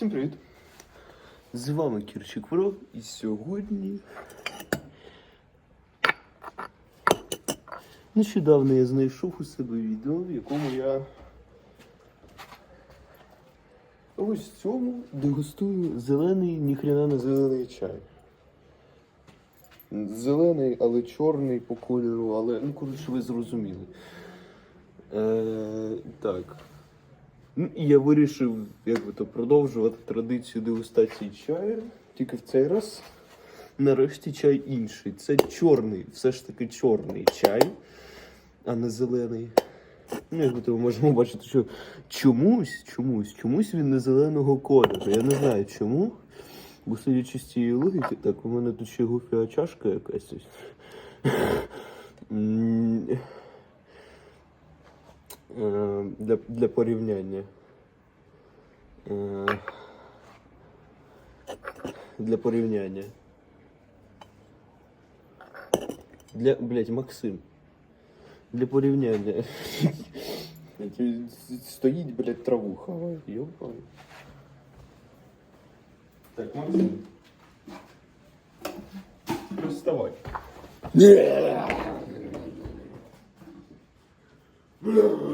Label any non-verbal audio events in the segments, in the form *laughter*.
Всім привіт! З вами Кірчик Про і сьогодні. Нещодавно я знайшов у себе відео, в якому я ось в цьому дегустую зелений, ніхрена не зелений чай. Зелений, але чорний по кольору, але ну коротше ви зрозуміли. Е, так. Ну, і я вирішив як би то продовжувати традицію дегустації чаю. Тільки в цей раз нарешті чай інший. Це чорний, все ж таки чорний чай, а не зелений. Ну, як ми можемо бачити, що чомусь, чомусь, чомусь він не зеленого кольору. Я не знаю чому. Бо судячи з цієї логіки, так, у мене тут ще гуфіа чашка якась. ось. М, е, Для, для порівняння. Е, Для порівняння. Для, блядь, Максим. Для порівняння. Стоїть, блядь, траву хаває. Йопай. Так, Максим. Вставай. Ну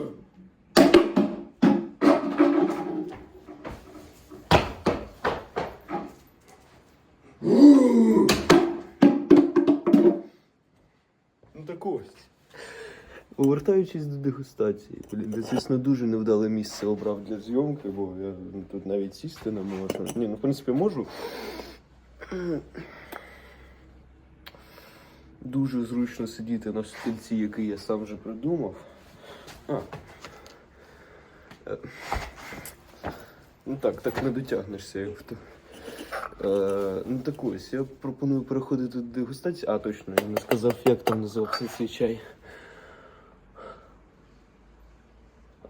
Повертаючись до дегустації, блін, я, звісно, дуже невдале місце обрав для зйомки, бо я тут навіть сісти не можу. Ні, ну в принципі можу. Дуже зручно сидіти на стільці, який я сам вже придумав. А. Ну так, так не дотягнешся, як то. Е, ну так ось, я пропоную переходити до дегустації. А, точно, я не сказав, як там називався цей чай.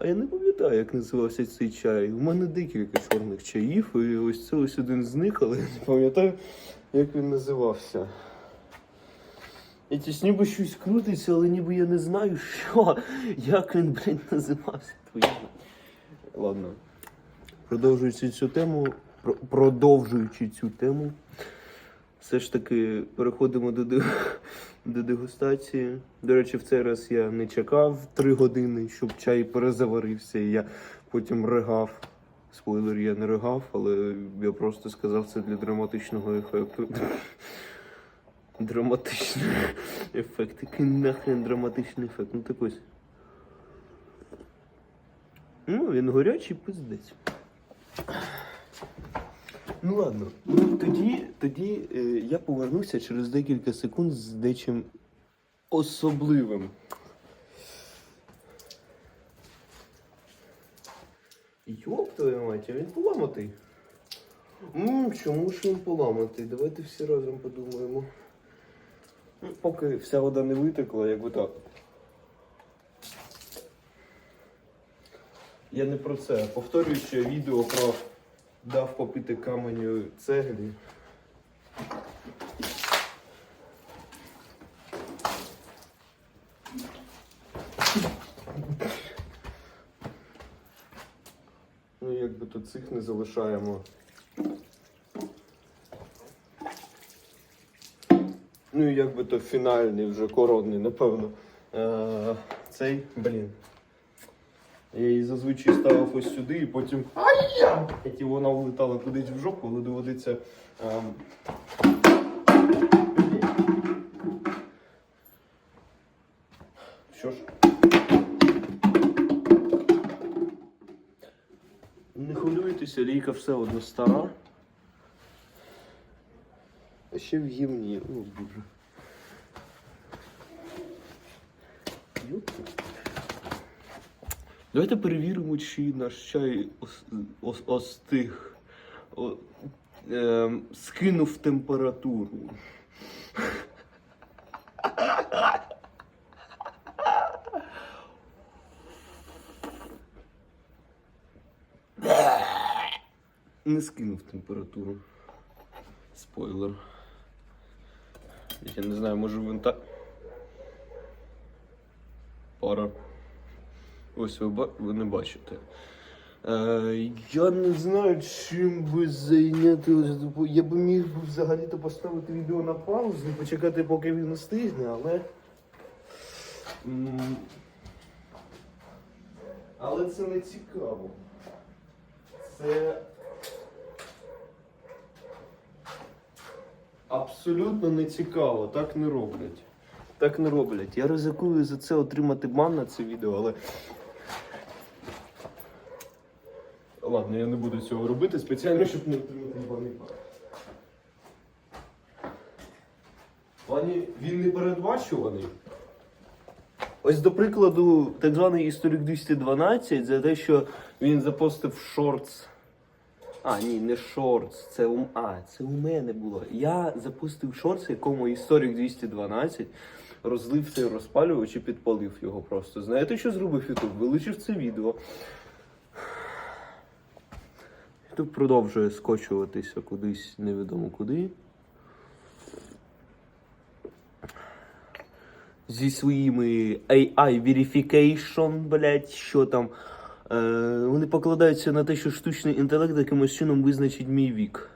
Я не пам'ятаю, як називався цей чай. У мене декілька чорних чаїв, і ось це ось один з них, але я не пам'ятаю, як він називався. І ті ніби щось крутиться, але ніби я не знаю, що, як він, блін, називався. Твою. Ладно. Продовжуючи цю тему, про- продовжуючи цю тему, все ж таки переходимо до, *laughs* до дегустації. До речі, в цей раз я не чекав три години, щоб чай перезаварився, і я потім ригав. Спойлер, я не ригав, але я просто сказав це для драматичного ефекту. *laughs* Драматичний ефект. Який нахрен драматичний ефект. Ну так ось. Ну, він горячий пиздець. Ну ладно. Ну, тоді, тоді е, я повернуся через декілька секунд з дечим особливим. Йоп твою мать, він поламатий. Ммм, чому ж він поламатий? Давайте всі разом подумаємо. Ну, Поки вся вода не витекла, якби так. Я не про це. Повторюючи відео про дав попити каменю цеглі. Ну, якби то цих не залишаємо. Ну і якби то фінальний вже коронний, напевно. Е, цей, блін. Я її зазвичай ставив ось сюди і потім. Ай-я! І вона влетала кудись в жопу, але доводиться. ем, Що ж? Не хвилюйтеся, лійка все одно стара. Ще в гімні. О, боже. Давайте перевіримо, чи наш чай ос, ос, остиг. Ем, скинув температуру. Не скинув температуру. Спойлер. Я не знаю, може він так. Пара. Ось ви, ви не бачите. Е, я не знаю, чим би зайняти. Я би міг взагалі-то поставити відео на паузу і почекати, поки він остигне, але. Але це не цікаво. Це. Абсолютно не цікаво, так не роблять. Так не роблять. Я ризикую за це отримати бан на це відео, але. Ладно, я не буду цього робити спеціально, щоб не отримати бан. В плані він не передбачуваний. Ось до прикладу, так званий історик 212 за те, що він запостив шортс. А, ні, не шортс, це у а, це у мене було. Я запустив шортс, якому історик 212 розлив цей розпалювач і підпалив його просто. Знаєте, що зробив Ютуб? Вилучив це відео. Ютуб продовжує скочуватися кудись невідомо куди. Зі своїми AI verification, блять, що там. Е, вони покладаються на те, що штучний інтелект якимось чином визначить мій вік.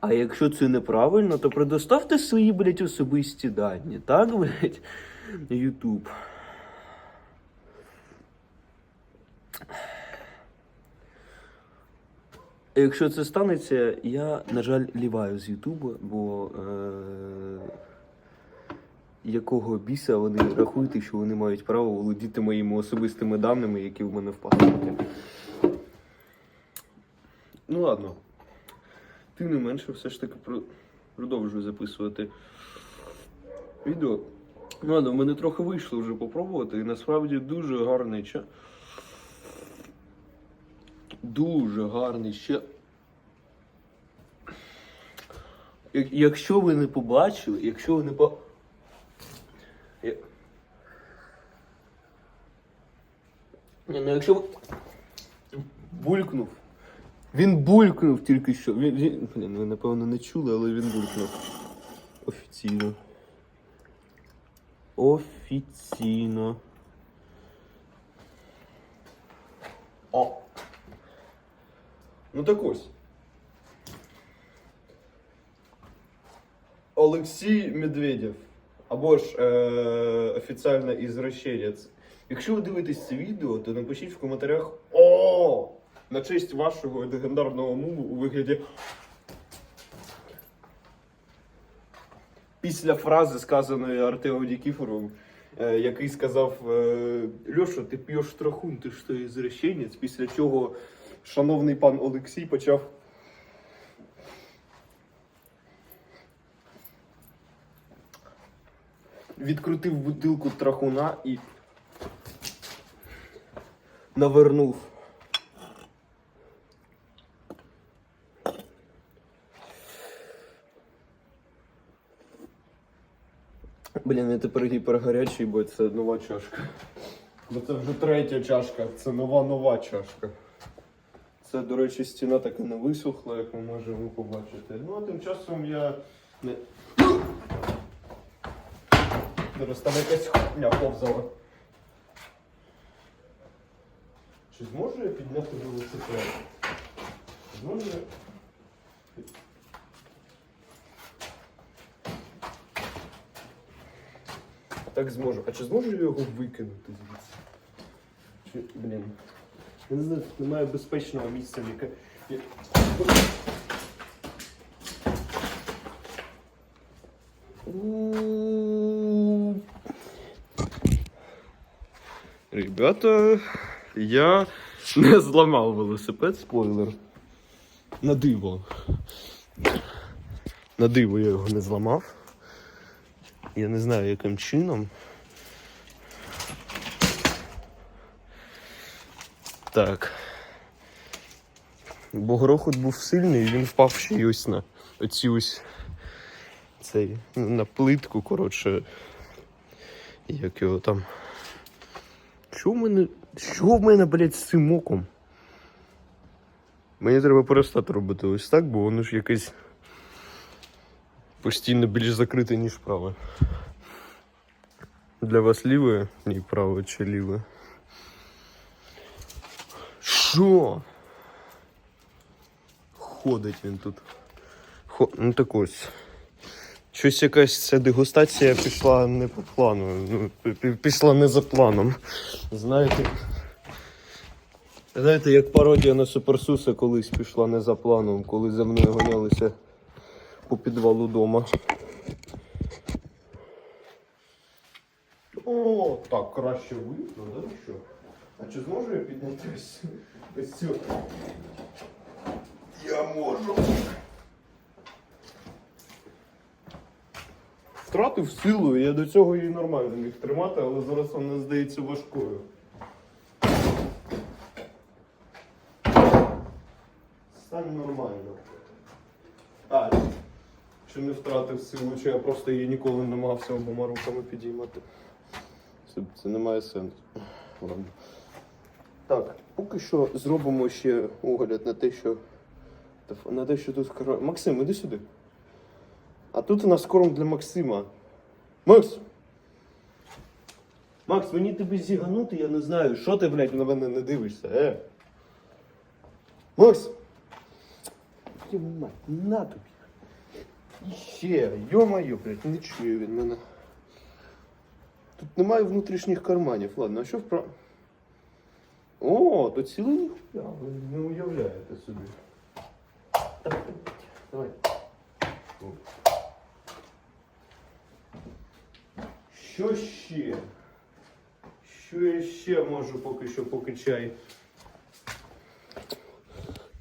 А якщо це неправильно, то предоставте свої, блять, особисті дані, так, блять, Ютуб. Якщо це станеться, я, на жаль, ліваю з Ютуба, бо е- якого біса вони рахують, що вони мають право володіти моїми особистими даними, які в мене в паспорті. Ну ладно. Тим не менше, все ж таки про- продовжую записувати відео. Ну ладно, в мене трохи вийшло вже попробувати, і насправді дуже гарний чай. Дуже гарний ще. Якщо ви не побачили, якщо ви не по. Ну якщо ви- булькнув. Він булькнув тільки що. Він, він, блін, ви напевно не чули, але він булькнув. Офіційно. Офіційно. О. Ну так ось. Олексій Медведєв. Або ж е, офіціально ізращенець. Якщо ви дивитесь це відео, то напишіть в коментарях О! На честь вашого легендарного муву у вигляді. Після фрази, сказаної Артемом Дікіфоровим, е, який сказав е, Льоша, ти п'єш трахун, ти ж то ізращенець, після чого шановний пан Олексій почав відкрутив бутилку трахуна і навернув. Блін, я тепер гіпергарячий, бо це нова чашка. Бо це вже третя чашка, це нова нова чашка. Це, до речі, стіна так і не висохла, як ми можемо побачити. Ну, а тим часом я не. Зараз там якась хуйня повзала. Чи зможу я підняти велосипед? Зможу я? Так зможу. А чи зможу я його викинути звідси? Чи, блін. Я не знаю, тут немає безпечного місця, яке. Ребята, я не зламав велосипед, спойлер. На диво. На диво я його не зламав. Я не знаю, яким чином. Так. Бо грохот був сильний, він впав ще й ось на оці ось цей, ну, на плитку, коротше. Як його там. Що в мене. Що в мене, блядь, з цим оком? Мені треба перестати робити ось так, бо воно ж якесь постійно більш закрите, ніж праве. Для вас ліве? Ні, праве чи ліве. Що? Ходить він тут. Хо... Ну так ось. Щось якась ця дегустація пішла не по плану. Ну, пі- пі- пішла не за планом. Знаєте. Знаєте, як пародія на Суперсуса колись пішла не за планом, коли за мною гонялися по підвалу дома. О, так, краще видно, да? Що? А чи зможу я підняти ось, ось цю? Я можу. Втратив силу, я до цього її нормально міг тримати, але зараз вона здається важкою. Стань нормально. А, чи не втратив силу, чи я просто її ніколи не намагався обома руками підіймати. Це, це не має сенсу. Ладно. Так, поки що зробимо ще огляд на те, що. На те, що тут. Максим, іди сюди. А тут у нас корм для Максима. Макс! Макс, мені тебе зіганути, я не знаю. Що ти, блядь, на мене не дивишся, е? Макс! На тобі. Ще, йо-моє, блядь, не чує він мене. Тут немає внутрішніх карманів. Ладно, а що вправ... О, то цілий ніхуя, ви не уявляєте собі. Давай. Що ще? Що я ще можу поки що, поки чай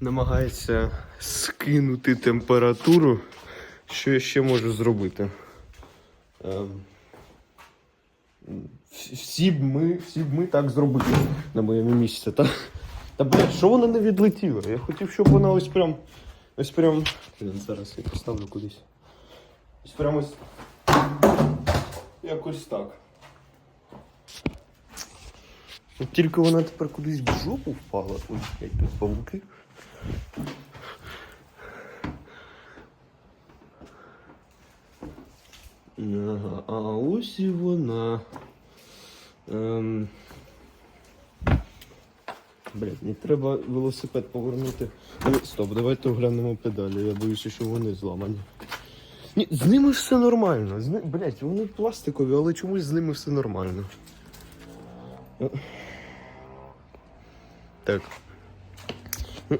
намагається скинути температуру. Що я ще можу зробити? Ем, всі- б ми, всі б ми так зробили на моєму місці, та? Та блядь, що вона не відлетіла? Я хотів, щоб вона ось прям. Ось прям. Зараз я поставлю кудись. Ось прям ось. Якось так. От тільки вона тепер кудись в жопу впала. Ой, блядь, тут павуки. Ага, а ось і вона. Ем... Блядь, не треба велосипед повернути. Ой, Стоп, давайте оглянемо педалі. Я боюся, що вони зламані. Ні, з ними все нормально. З ни... Блядь, вони пластикові, але чомусь з ними все нормально. Е. Так. Е.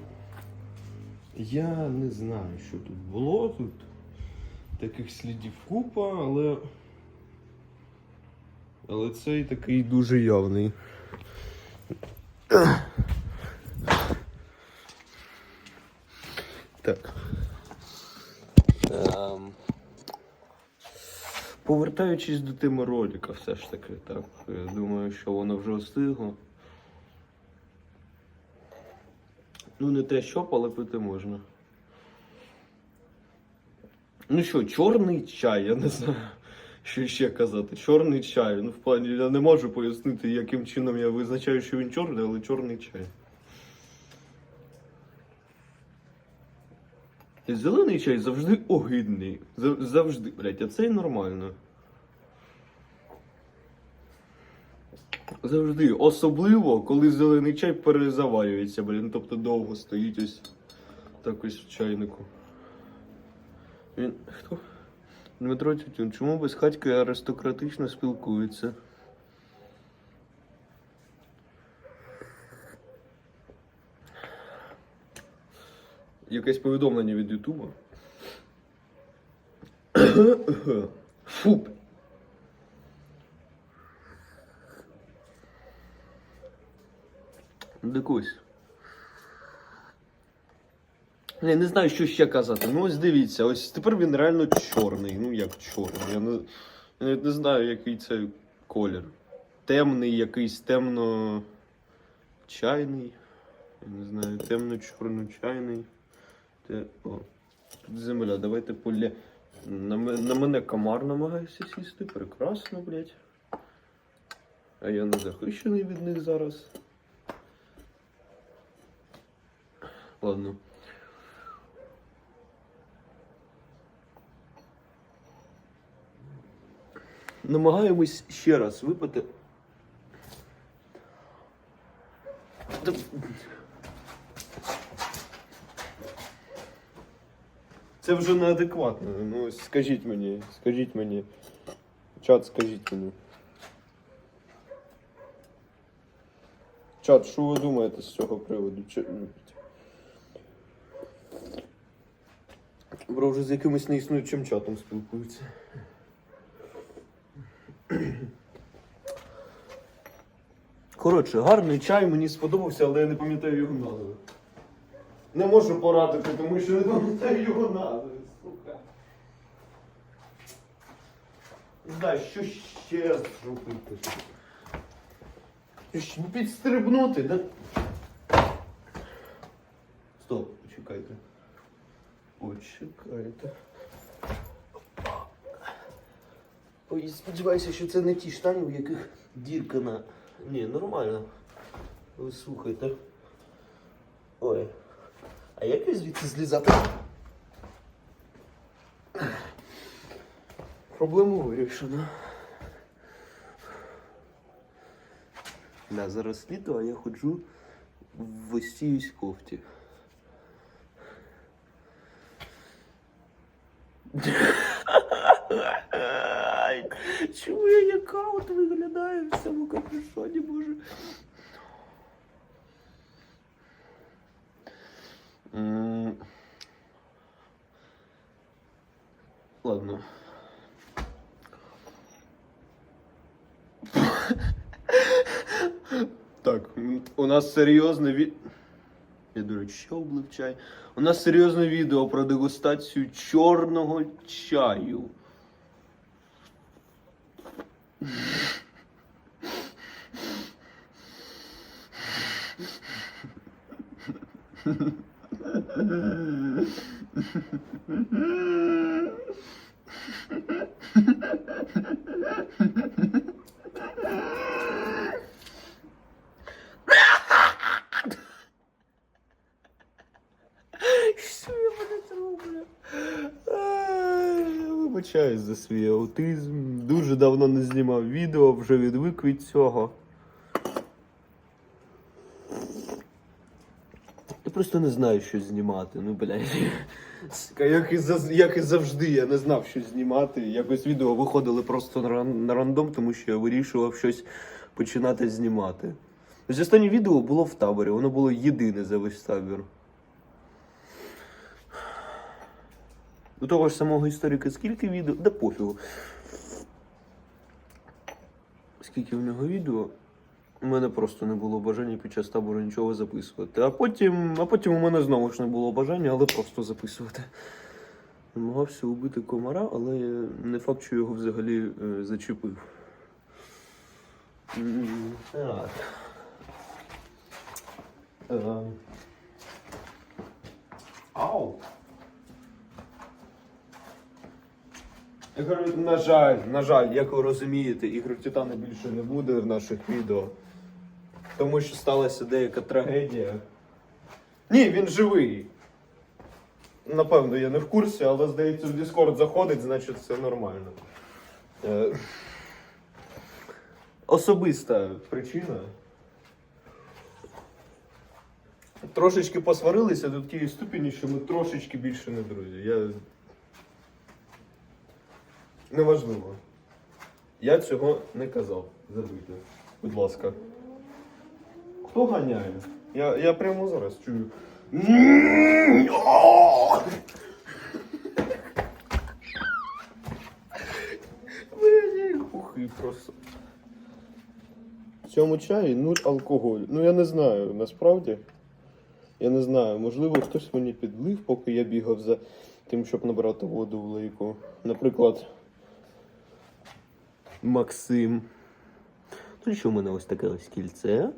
Я не знаю, що тут було. Тут таких слідів купа, але. Але цей такий дуже явний. Так. Ем, Повертаючись до теми ролика, все ж таки, так. Я думаю, що воно вже встигло. Ну, не те щоб, але пити можна. Ну що, чорний чай, я не знаю, що ще казати. Чорний чай. Ну, в плані я не можу пояснити, яким чином я визначаю, що він чорний, але чорний чай. Зелений чай завжди огидний. Завжди, блядь, а цей нормально. Завжди. Особливо, коли зелений чай перезаварюється, блін. Тобто довго стоїть ось так ось в чайнику. Він. Хто? Дмитро Тютюн, чому безхатьки аристократично спілкуються? Якесь повідомлення від Ютуба. Фу. Дикусь. Я не знаю, що ще казати. Ну ось дивіться, ось тепер він реально чорний. Ну як чорний. Я не, я навіть не знаю, який це колір. Темний, якийсь темно чайний. Я не знаю, темно-чорно-чайний. Те... О, тут земля, давайте полє. На, на мене комар намагається сісти. Прекрасно, блядь. А я не захищений від них зараз. Ладно. намагаємось ще раз випити. Це вже неадекватно. Ну, скажіть мені, скажіть мені. Чат, скажіть мені. Чат, що ви думаєте з цього приводу? Бро вже з якимось неіснуючим чатом спілкуються. Коротше, гарний чай, мені сподобався, але я не пам'ятаю його назви. Не можу порадити, тому що не пам'ятаю його назви, сука. Не знаю, що ще зробити. Що Ну підстрибнути, да? Стоп, почекайте. Почекайте. Ой, сподіваюся, що це не ті штані, в яких дірка на. Ні, нормально. Ви слухайте. Ой. А як я звідси злізати? Проблему вирішено. Да, зараз літо, а я ходжу в ось цій ось кофті. Я як в цьому капюшоні, боже. М. Ладно. Так, у нас серйозне від. Я, речі, ще облив чай. У нас серйозне відео про дегустацію чорного чаю. フフフフフフ Вибачаюсь за свій аутизм. Дуже давно не знімав відео, вже відвик від цього. Я просто не знаю, що знімати. Ну, блядь. Як і, як і завжди, я не знав, що знімати. Якось відео виходили просто на рандом, тому що я вирішував щось починати знімати. Ось останнє відео було в таборі, воно було єдине за весь табір. До того ж самого історика скільки відео? Да пофігу. Скільки в нього відео? У мене просто не було бажання під час табору нічого записувати. А потім, а потім у мене знову ж не було бажання, але просто записувати. Намагався убити комара, але не факт, що його взагалі е, зачепив. Так. Е. Ау! Я кажу, на жаль, на жаль, як ви розумієте, ігор Титана більше не буде в наших відео. Тому що сталася деяка трагедія. Ні, він живий. Напевно, я не в курсі, але здається, в Discord заходить, значить все нормально. Е, Особиста причина. Трошечки посварилися до тієї ступені, що ми трошечки більше не друзі. Я Неважливо. Я цього не казав. Забудьте. Будь ласка. Хто ганяє? Я, я прямо зараз чую. Ухи просто. В цьому чаї нуль алкоголю. Ну я не знаю, насправді. Я не знаю, можливо, хтось мені підлив, поки я бігав за тим, щоб набрати воду в лейку. Наприклад, Максим. Ну що в мене ось таке ось кільце.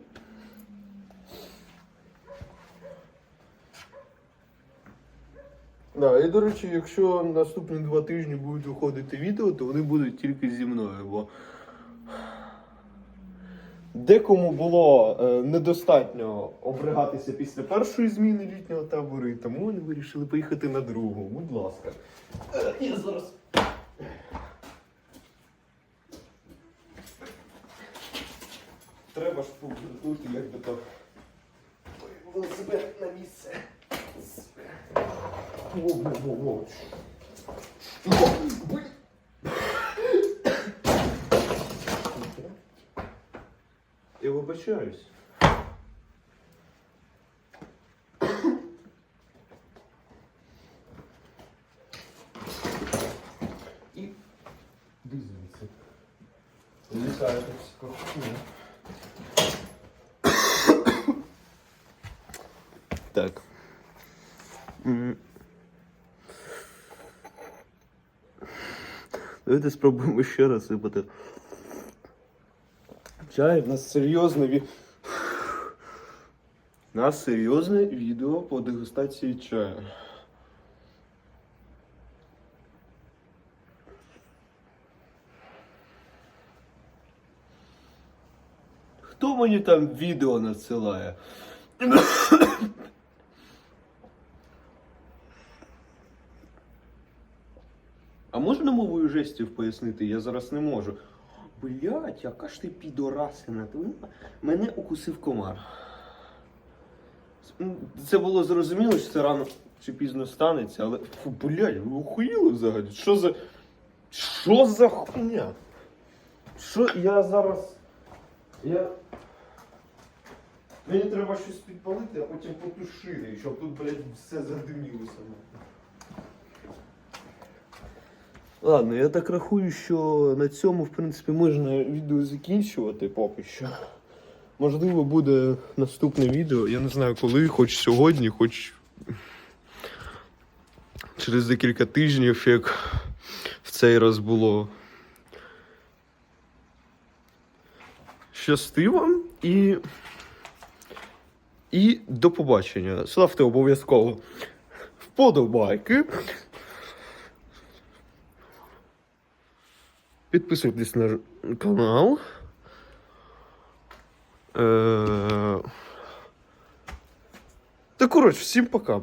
Да, і до речі, якщо наступні два тижні будуть виходити відео, то вони будуть тільки зі мною, бо декому було е, недостатньо обригатися після першої зміни літнього табору, і тому вони вирішили поїхати на другу. Будь ласка. Е, я зараз. Треба ж повернути, як би то велосипед на місце. Во-во-во-во. Я вибачаюсь. Давайте спробуємо ще раз випити. Чай, в нас серйозне ві... У нас серйозне відео по дегустації чаю. Хто мені там відео надсилає? А можна мовою жестів пояснити? Я зараз не можу. Блять, яка ж ти підорасина. Мене укусив комар. Це було зрозуміло, що це рано чи пізно станеться, але фу, блядь, ви охуїли взагалі? Що за. Що за хуйня? Що я зараз. Я. Мені треба щось підпалити, а потім потушити, щоб тут, блядь, все задимілося. Ладно, я так рахую, що на цьому, в принципі, можна відео закінчувати поки що. Можливо, буде наступне відео. Я не знаю коли, хоч сьогодні, хоч через декілька тижнів, як в цей раз було. Щасти вам і. І до побачення. Ставте обов'язково вподобайки. Підписуйтесь на канал. Е... Та коротше, всім пока.